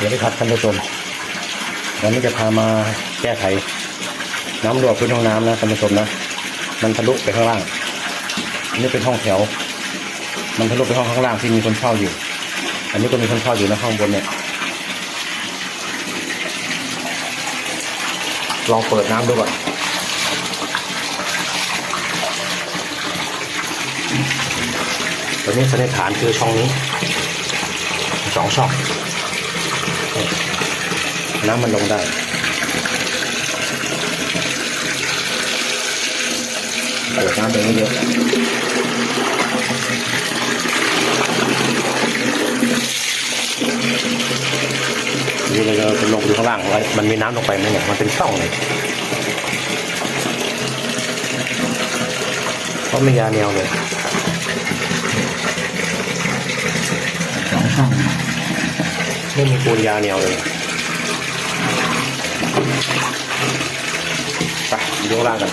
สวัสดีครับท่านผู้ชมวันนี้จะพามาแก้ไขน้ำรั่วพื้นห้องน้ำนะท่านผู้ชมนะ มันทะลุไปข้างล่างอันนี้เป็นห้องแถว มันทะลุไปห้องข้างล่างที่มีคนเช่าอยู่ อันนี้ก็มีคนเช่าอยู่นะห้องบนเนี่ยลองเปิดน้ำดูก่อนตอนนี้สันนิษฐานคือช่องนี้สองช่อง น้ำมันลงได้เปิดน้ำตรงนี้เยอะนี่เราจะลงดูข้างล่างว่ามันมีน้ำลงไปไหมเนี่ย มันเป็นช่องเลยเพราะไม่ยาแนวเลยสองช่องไม่มีปูนยาเหนียวเลย ไปดูข้างล่างกัน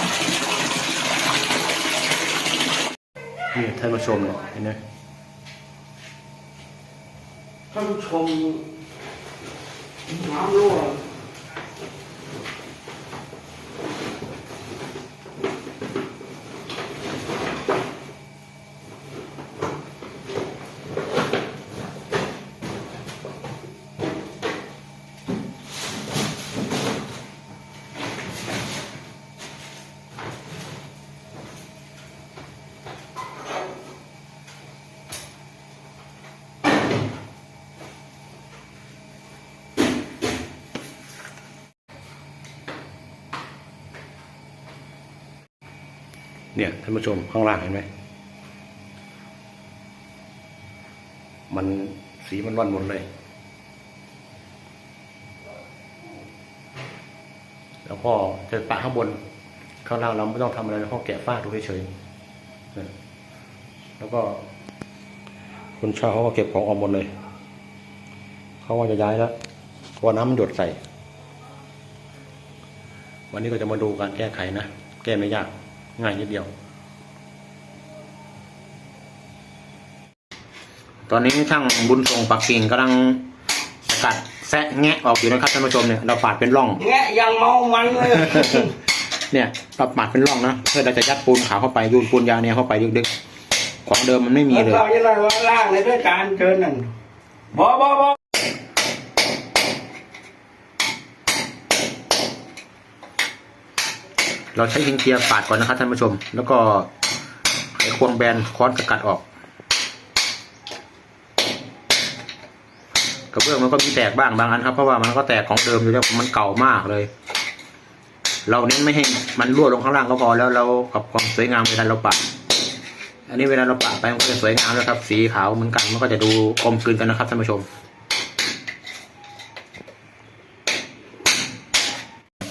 นี่ท่านผู้ชมเนี่ยเห็นไหมท่านผู้ชมน้ำรั่ว เนี่ยท่านผู้ชมข้างล่างเห็นไหมมันสีมันร่อนหมดเลย แล้วก็จะปะข้างบน ข้างล่างเราไม่ต้องทำอะไรเราก็แกะฝ้าดูเฉยๆแล้วก็ คนเช่าเขาก็เก็บของออกหมดเลย เขาว่าจะย้ายแล้วเพราะว่าน้ำมันหยดใส่ วันนี้ก็จะมาดูการแก้ไขนะ แก้ไม่ยาก ง่ายนิดเดียว ตอนนี้ช่างบุญทรงปักกิ่งกำลังสกัดแซะแงะออกอยู่นะครับท่านผู้ชมเนี่ยเราปาดเป็นร่อง แงะยังเมามันเลย เนี่ยเราปาดเป็นร่องนะเพื่อเราจะยัดปูนขาวเข้าไปยูนปูนยาเนี่ยเข้าไปดึกๆของเดิมมันไม่มีเลยเราจะได้ว่าล่างในด้วยการเชิญนั่นบอบอบอ เราใช้หินเทียร์ปาดก่อนนะครับท่านผู้ชม แล้วก็ไขควงแบนค้อนสกัดออก กระเบื้องมันก็มีแตกบ้างบางอันครับเพราะว่ามันก็แตกของเดิมอยู่แล้วมันเก่ามากเลย เราเน้นไม่ให้มันรั่วลงข้างล่างก็พอแล้วเรากับความสวยงามเวลาเราปะอันนี้เวลาเราปะไปมันก็จะสวยงามนะครับ สีขาวเหมือนกันมันก็จะดูกลมกลืนกันนะครับท่านผู้ชม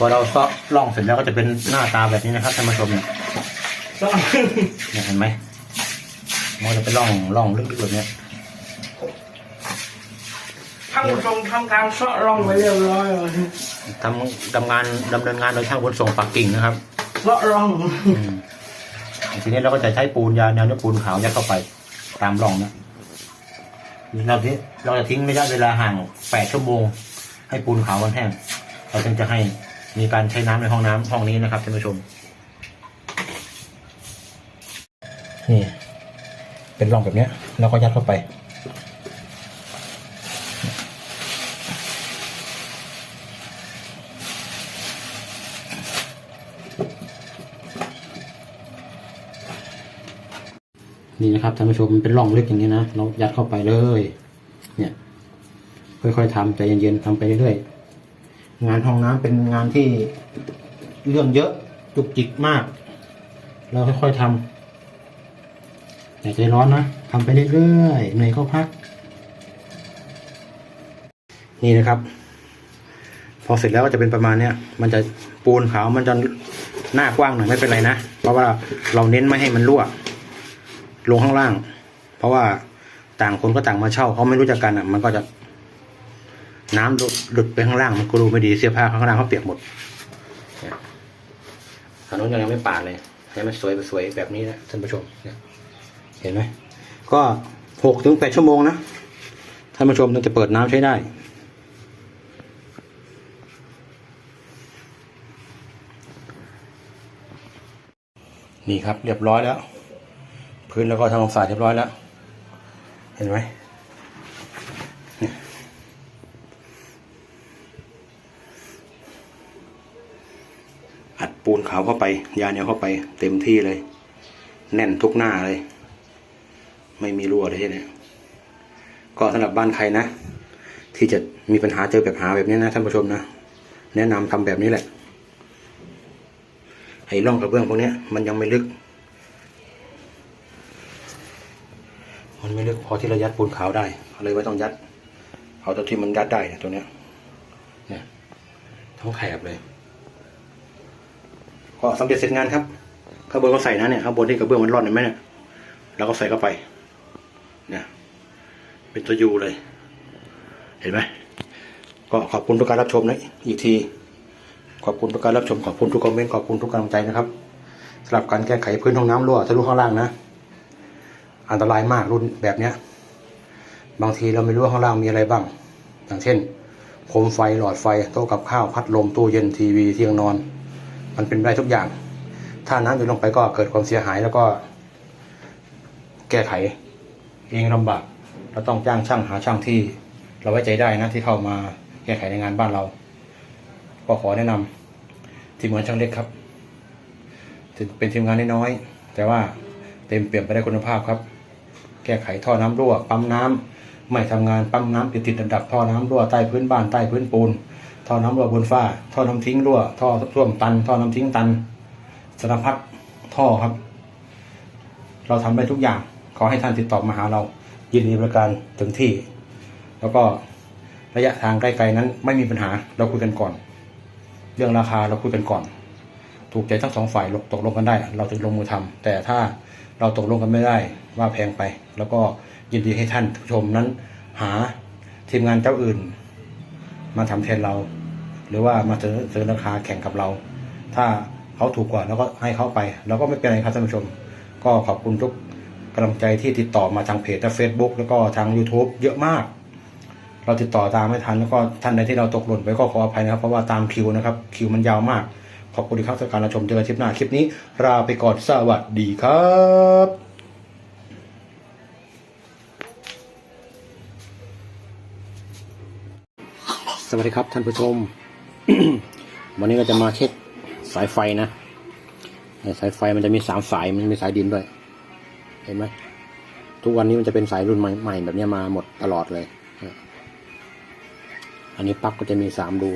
อเราก็ล่องเสร็จแล้วก็จะเป็นหน้าตาแบบนี้นะครับท่านผู้ชมเนี่ยต้องเนี่ยเห็นไหมมันก็จะเป็นร่องร่องลึกๆแบบเนี้ยท่านผู้ชมทำการเซาะร่องไปเรียบร้อยเลยทำทำงานดำเนินงานโดยช่างขนส่งปักกิ่งนะครับเซาะร่องอืมทีนี้เราก็จะใช้ปูนยาแนวด้วยปูนขาวยัดเข้าไปตามร่องเนะเราที่เราจะทิ้งระยะเวลาห่างแปดชั่วโมง ให้ปูนขาวมันแห้งเราจึงจะให้ มีการใช้น้ำในห้องน้ำห้องนี้นะครับท่านผู้ชม นี่ เป็นร่องแบบเนี้ยเราก็ยัดเข้าไป นี่นะครับท่านผู้ชมมันเป็นร่องลึกอย่างนี้นะเรายัดเข้าไปเลย เนี่ย ค่อยๆทำใจเย็นๆทำไปเรื่อยๆ งานห้องน้ำเป็นงานที่เรื่องเยอะจุกจิกมาก เราค่อยๆทำอย่าใจร้อนนะทำไปเรื่อยๆเหนื่อยก็พัก นี่นะครับ พอเสร็จแล้วก็จะเป็นประมาณเนี้ยมันจะปูนขาวมันจะหน้ากว้างหน่อยไม่เป็นไรนะ เพราะว่าเราเน้นไม่ให้มันรั่วลงข้างล่าง เพราะว่าต่างคนก็ต่างมาเช่าเขาไม่รู้จักกันอะ มันก็จะ น้ำหลุดุดไปข้างล่างมันก็ดูไม่ดีเสื้อผ้าข้างล่างเขาเปียกหมดถนนยังไม่ปาดเลยให้มันสวยสวยแบบนี้นะท่านผู้ชมเห็นไหมก็หกถึงแปดชั่วโมงนะท่านผู้ชมต้องจะเปิดน้ำใช้ได้นี่ครับเรียบร้อยแล้ว พื้นแล้วก็ทำความสะอาดเรียบร้อยแล้ว เห็นไหม ขาวเข้าไป ยาเหนียวเข้าไป เต็มที่เลย แน่นทุกหน้าเลย ไม่มีรั่วเลยเนี่ยก็สำหรับบ้านใครนะ ที่จะมีปัญหาเจอแบบหาแบบนี้นะท่านผู้ชมนะแนะนำทำแบบนี้แหละไอ้ร่องกระเบื้องพวกนี้มันยังไม่ลึก มันไม่ลึกพอที่เรายัดปูนขาวได้เลยไม่ต้องยัดเอาตัวที่มันยัดได้เนี่ยตัวเนี้ยเนี่ยทั้งแถบเลย ก็สำเร็จเสร็จงานครับข้างบนก็ใส่นะเนี่ยข้างบนที่กระเบื้องมันร่อนเห็นไหมเนี่ยเราก็ใส่เข้าไปเนี่ยเป็นตัวยูเลย เห็นไหมก็ขอบคุณทุกการรับชมนะอีกที ขอบคุณทุกการรับชมขอบคุณทุกคอมเมนต์ขอบคุณทุกกำลังใจนะครับสำหรับการแก้ไขพื้นห้องน้ำรั่วทะลุข้างล่างนะ อันตรายมากรุ่นแบบเนี้ย บางทีเราไม่รู้ว่าข้างล่างมีอะไรบ้าง อย่างเช่นโคมไฟหลอดไฟโต๊ะกับข้าวพัดลมตู้เย็นทีวีเตียงนอน มันเป็นได้ทุกอย่าง ถ้าน้ำหยดลงไปก็เกิดความเสียหายแล้วก็ แก้ไข เองลำบากเราต้องจ้างช่างหาช่างที่ เราไว้ใจได้นะที่เข้ามาแก้ไขในงานบ้านเรา ก็ขอแนะนำทีมงานช่างเล็กครับถึงเป็นทีมงานน้อยๆแต่ว่าเต็มเปี่ยมไปด้วยคุณภาพครับ แก้ไขท่อน้ำรั่ว ปั๊มน้ำไม่ทำงานปั๊มน้ำติดติดดับท่อน้ำรั่วใต้พื้นบ้านใต้พื้นปูน ท่อน้ำรั่วบนฝ้า ท่อน้ำทิ้งรั่ว ท่อท่วมตัน ท่อน้ำทิ้งตัน สารพัดท่อครับ เราทำได้ทุกอย่าง ขอให้ท่านติดต่อมาหาเรา ยินดีบริการถึงที่ แล้วก็ระยะทางใกล้ๆนั้น ไม่มีปัญหา เราคุยกันก่อน เรื่องราคาเราคุยกันก่อน ถูกใจทั้งสองฝ่ายตกลงกันได้ เราถึงลงมือทำแต่ถ้าเราตกลงกันไม่ได้ว่าแพงไป แล้วก็ยินดีให้ท่านผู้ชมนั้น หาทีมงานเจ้าอื่น มาทำแทนเรา หรือว่ามาเสนอเสนอราคาแข่งกับเรา ถ้าเขาถูกกว่าเราก็ให้เขาไปเราก็ไม่เป็นไรครับท่านผู้ชม ก็ขอบคุณทุกกำลังใจที่ติดต่อมาทางเพจและเฟซบุ๊กแล้วก็ทาง YouTube เยอะมาก เราติดต่อตามไม่ทันแล้วก็ท่านใดที่เราตกหล่นไปก็ขออภัยนะครับ เพราะว่าตามคิวนะครับคิวมันยาวมาก ขอบคุณที่เข้าสการรับชมเจอกันคลิปหน้าคลิปนี้ลาไปก่อนสวัสดีครับ วัสดีครับท่านผู้ชม วันนี้เราจะมาเช็คสายไฟนะสายไฟมันจะมีสามสายมันมีสายดินด้วย เห็นไหมทุกวันนี้มันจะเป็นสายรุ่นใหม่ๆแบบนี้มาหมดตลอดเลย อันนี้ปลั๊กก็จะมีสามรู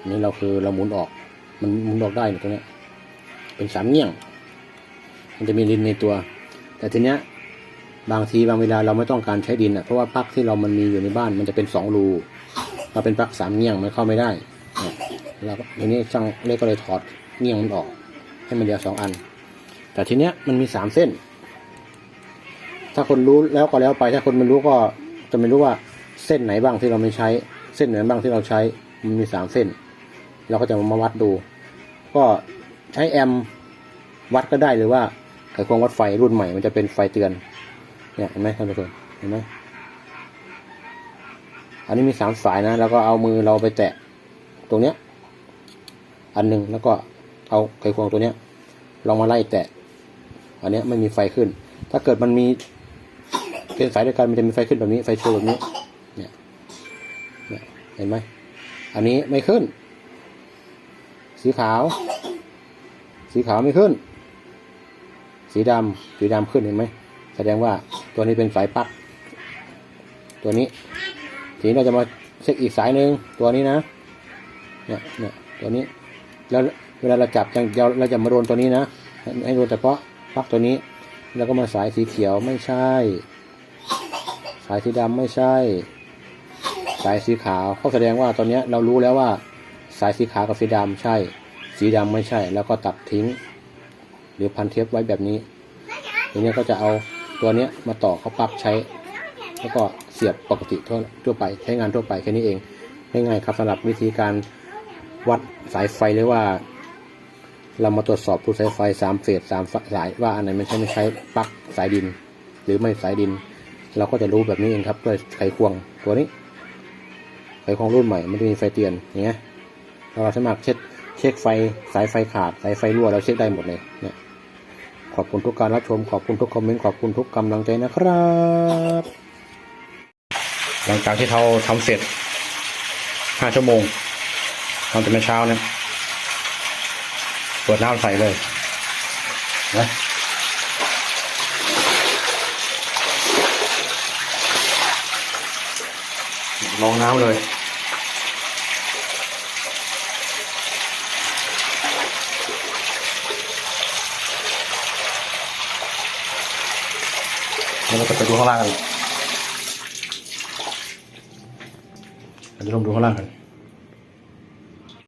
อันนี้เราคือเราหมุนออก มันหมุนออกได้ตรงนี้เป็นสามเงี้ยง มันจะมีดินในตัว แต่ทีเนี้ยบางทีบางเวลาเราไม่ต้องการใช้ดินอะเพราะว่าปลั๊กที่เรามันมีอยู่ในบ้านมันจะเป็นสองรู เราเป็นปลั๊กสามเงี้ยงมันเข้าไม่ได้แล้วทีนี้ช่างเล็กก็เลยถอดเงี้ยงมันออก ให้มันเหลือสองอัน แต่ทีเนี้ยมันมีสามเส้น ถ้าคนรู้แล้วก็แล้วไป ถ้าคนไม่รู้ก็จะไม่รู้ว่าเส้นไหนบ้างที่เราไม่ใช้ เส้นไหนบ้างที่เราใช้ มันมีสามเส้น เราก็จะมาวัดดู ก็ใช้แอมวัดก็ได้หรือว่าไขควงวัดไฟรุ่นใหม่มันจะเป็นไฟเตือนเนี่ยเห็นไหมท่านผู้ชมเห็นไหม อันนี้มีสามสายนะ แล้วก็เอามือเราไปแตะตรงเนี้ย อันหนึ่งแล้วก็เอาไขควงตัวเนี้ย ลองมาไล่แตะ อันเนี้ยไม่มีไฟขึ้น ถ้าเกิดมันมีเป็นสายเดียกันมันจะมีไฟขึ้นแบบนี้ ไฟโชว์แบบนี้เนี่ยเนี่ย เห็นไหม อันนี้ไม่ขึ้น สีขาว สีขาวไม่ขึ้น สีดำสีดำขึ้นเห็นไหม แสดงว่าตัวนี้เป็นสายปลั๊ก ตัวนี้ ทีนี้เราจะมาเช็คอีกสายหนึ่งตัวนี้นะเนี่ยเนี่ยตัวนี้ แล้วเวลาเราจับเราเราจะมาโดนตัวนี้นะให้โดนเฉพาะปลั๊กตัวนี้ แล้วก็มาสายสีเขียวไม่ใช่ สายสีดำไม่ใช่ สายสีขาวเขาแสดงว่าตอนนี้เรารู้แล้วว่า สายสีขาวกับสีดำใช่ สีดำไม่ใช่ แล้วก็ตัดทิ้ง หรือพันเทปไว้แบบนี้ทีนี้ก็จะเอาตัวเนี้ยมาต่อเขาปลั๊กใช้ แล้วก็ เสียบปกติทั่วทั่วไปใช้งานทั่วไปแค่นี้เองง่ายๆครับสำหรับวิธีการวัดสายไฟหรือว่า เรามาตรวจสอบผู้สายไฟสามเฟสสามสายว่าอันไหนมันใช้ไม่ใช้ปลั๊กสายดิน หรือไม่สายดิน เราก็จะรู้แบบนี้เองครับด้วยไขควงตัวนี้ ไขควงรุ่นใหม่มันจะมีไฟเตือนอย่างเงี้ยเราสามารถเช็คเช็คไฟสายไฟขาดสายไฟรั่วเราเช็คได้หมดเลยเนี่ยขอบคุณทุกการรับชมขอบคุณทุกคอมเมนต์ขอบคุณทุกกำลังใจนะครับ หลังจากที่เราทำเสร็จห้าชั่วโมงทำแต่เมื่อเช้าเนี่ยเปิดน้ำใส่เลยนะลองน้ำเลยแล้วเราจะไปดูข้างล่างกัน เร